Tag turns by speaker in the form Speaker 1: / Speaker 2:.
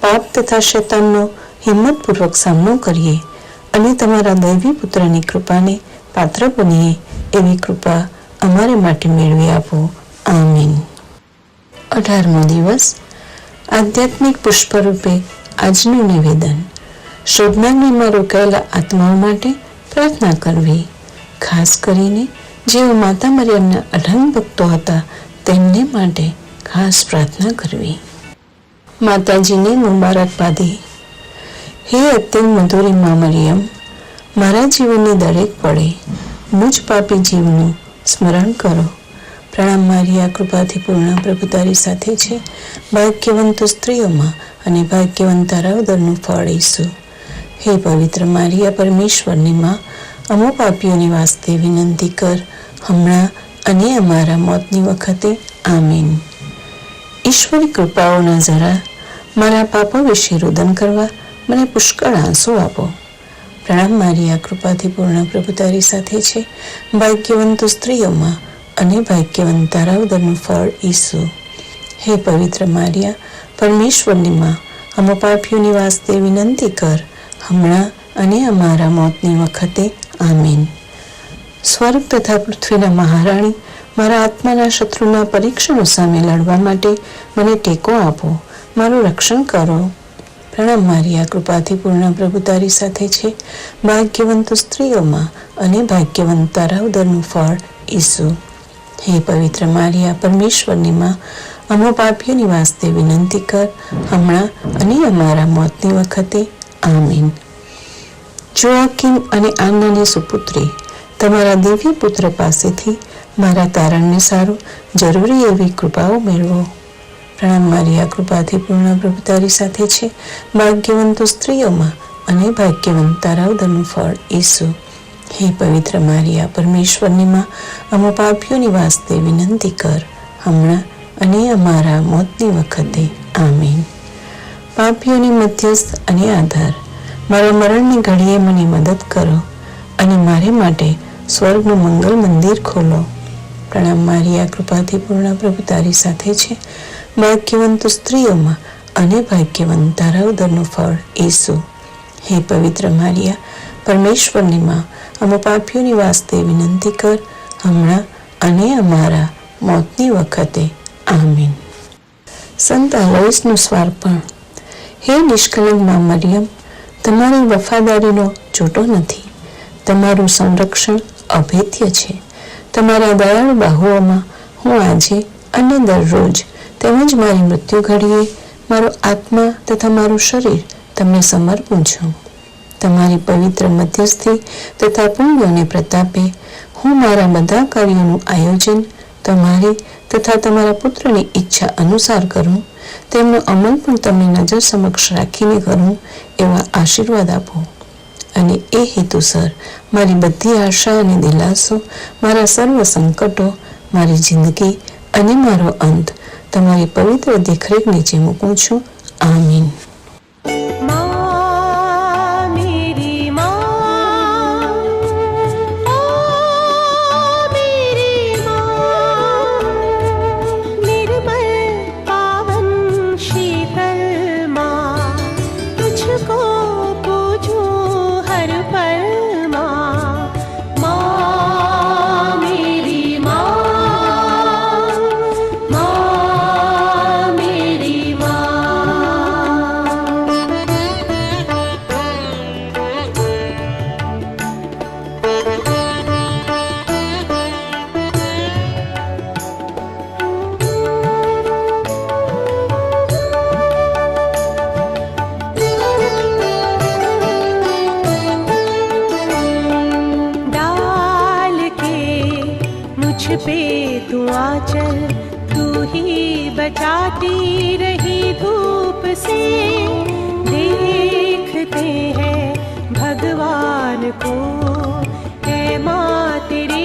Speaker 1: પાપ તથા શૈતાનનો હિંમતપૂર્વક સામનો કરીએ અને તમારા દૈવી પુત્રની કૃપાને પાત્ર બનીએ એવી કૃપા અમારે માટે મેળવી આપો. આમીન. અઢારમો દિવસ. આધ્યાત્મિક પુષ્પરૂપે આજનું નિવેદન. શોધનાગ્નિમાં રોકાયેલા આત્માઓ માટે પ્રાર્થના કરવી. ખાસ કરીને જેઓ માતા મરિયમના અઢંગ ભક્તો હતા, તેમને માટે ખાસ પ્રાર્થના કરવી. માતાજીને મુબારકબાદી હે અત્યંત મધુરી મા મરિયમ મારા જીવનની દરેક પળે મુજ પાપી જીવનું સ્મરણ કરો. પ્રણામ મારી આ કૃપાથી પૂર્ણ પ્રભુ તારી સાથે છે. ભાગ્યવંત સ્ત્રીઓમાં અને ભાગ્યવંત તારાવદરનું ફળ ઈસુ. હે પવિત્ર મારિયા પરમેશ્વરની માં, અમો પાપીઓની વાસ્તે વિનંતી કર, હમણાં અને અમારા મોતની વખતે. આમીન. ઈશ્વરી કૃપાઓના જરા મારા પાપો વિશે રોદન કરવા મને પુષ્કળ આંસુ આપો. પ્રણામ મારી આ કૃપાથી પૂર્ણ પ્રભુ તારી સાથે છે. ભાગ્યવંત સ્ત્રીઓમાં અને ભાગ્યવંત તારાવદરનું ફળ ઈસુ. હે પવિત્ર મારિયા, પરમેશ્વરની માં અમો પાપીઓની વાસ્તે વિનંતી કર. હમણાં અને અમારા મોતની વખતે, આમીન. સ્વર્ગ તથા પૃથ્વીના મહારાણી મારા આત્માના શત્રુના પરીક્ષણો સામે લડવા માટે મને ટેકો આપો. મારું રક્ષણ કરો. પ્રણામ મારી આ કૃપાથી પૂર્ણ પ્રભુ તારી સાથે છે. ભાગ્યવંત સ્ત્રીઓમાં અને ભાગ્યવંત તારા ઉદરનું ફળ ઈસુ. હે પવિત્ર મારિયા પરમેશ્વરની માં, અમો પાપીઓની વાસ્તે વિનંતી કર. હમણાં અને અમારા મોતની વખતે. આમીન. જોઆકીમ અને આન્નાની સુપુત્રી, તમારા દેવી પુત્ર પાસેથી મારા તારણને સારું, જરૂરી એવી કૃપાઓ મેળવો. પ્રણામ મારી આ કૃપાથી પૂર્ણ પ્રભુ તારી સાથે છે. ભાગ્યવંત સ્ત્રીઓમાં અને ભાગ્યવંત તારાવદનું ફળ ઈસુ. હે પવિત્ર મારિયા પરમેશ્વરની માં, અમો પાપીઓની વાસ્તે વિનંતી કર. હમણાં અને અમારા મોતની વખતે. આમીન. પાપીઓની મધ્યસ્થ અને આધાર, મારા મરણની ઘડીએ મને મદદ કરો અને મારે માટે સ્વર્ગનું મંગલ મંદિર ખોલો. પ્રણામ મારી આ કૃપાથી પૂર્ણ પ્રભુ તારી સાથે છે. ભાગ્યવંત સ્ત્રીઓમાં અને ભાગ્યવંત તારા ઉદરનું ફળ ઈસુ. હે પવિત્ર મારિયા, પરમેશ્વરની માં, અમે પાપીઓની વાસ્તે વિનંતી કર, હમણાં અને અમારા મોતની વખતે. આમીન. સંત અલોઈસનું સ્વાર્પણ. હે નિષ્કલંકમાં મરિયમ, તમારી વફાદારીનો છૂટો નથી. તમારું સંરક્ષણ અભેદ્ય છે. તમારા દયાળુ બાહુઓમાં હું આજે અને દરરોજ તેમજ મારી મૃત્યુ ઘડીએ મારો આત્મા તથા મારું શરીર તમને સમર્પું છું. તમારી પવિત્ર મધ્યસ્થી તથા પુણ્યોને પ્રતાપે હું મારા બધા કાર્યોનું આયોજન, તમારી તથા તમારા પુત્રની ઈચ્છા અનુસાર કરું, તેમનો અમલ પણ તમને નજર સમક્ષ રાખીને કરું એવા આશીર્વાદ આપો. અને એ હેતુસર મારી બધી આશા અને દિલાસો, મારા સર્વ સંકટો, મારી જિંદગી અને મારો અંત. તમારી પવિત્ર દેખરેખ નીચે મૂકું છું. આમીન.
Speaker 2: तू आचल तू ही बचाती रही धूप से देखते हैं भगवान को हे माँ तेरे